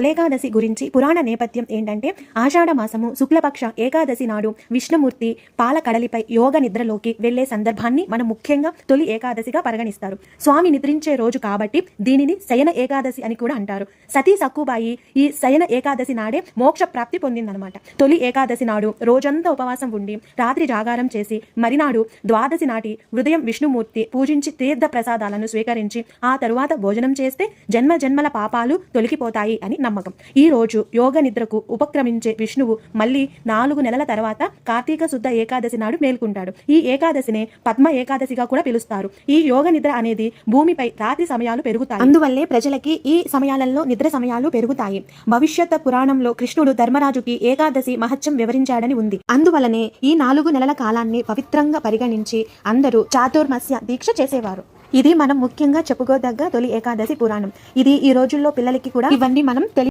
తొలేకాదశి గురించి పురాణ నేపథ్యం ఏంటంటే ఆషాఢ మాసము శుక్లపక్ష ఏకాదశి నాడు విష్ణుమూర్తి పాల కడలిపై యోగ నిద్రలోకి వెళ్ళే సందర్భాన్ని మనం ముఖ్యంగా తొలి ఏకాదశిగా పరిగణిస్తారు. స్వామి నిద్రించే రోజు కాబట్టి దీనిని శయన ఏకాదశి అని కూడా అంటారు. సతీ సక్కుబాయి ఈ శయన ఏకాదశి నాడే మోక్ష ప్రాప్తి పొందిందనమాట తొలి ఏకాదశి నాడు రోజంతా ఉపవాసం ఉండి రాత్రి జాగారం చేసి మరినాడు ద్వాదశి నాటి ఉదయం విష్ణుమూర్తి పూజించి తీర్థ ప్రసాదాలను స్వీకరించి ఆ తరువాత భోజనం చేస్తే జన్మ జన్మల పాపాలు తొలగిపోతాయి అని నమ్మకం. ఈ రోజు యోగ నిద్రకు ఉపక్రమించే విష్ణువు మళ్ళీ నాలుగు నెలల తర్వాత కార్తీక శుద్ధ ఏకాదశి నాడు మేల్కుంటాడు. ఈ ఏకాదశినే పద్మ ఏకాదశిగా కూడా పిలుస్తారు. ఈ యోగ నిద్ర అనేది భూమిపై రాత్రి సమయాలు పెరుగుతాయి. అందువల్లే ప్రజలకి ఈ సమయాలలో నిద్ర సమయాలు పెరుగుతాయి. భవిష్యత్ పురాణంలో కృష్ణుడు ధర్మరాజుకి ఏకాదశి మహత్యం వివరించాడని ఉంది. అందువలనే ఈ నాలుగు నెలల కాలాన్ని పవిత్రంగా పరిగణించి అందరూ చాతుర్మస్య దీక్ష చేసేవారు. ఇది మనం ముఖ్యంగా చెప్పుకోదగ్గ తొలి ఏకాదశి పురాణం. ఇది ఈ రోజుల్లో పిల్లలకి కూడా ఇవన్నీ మనం తెలి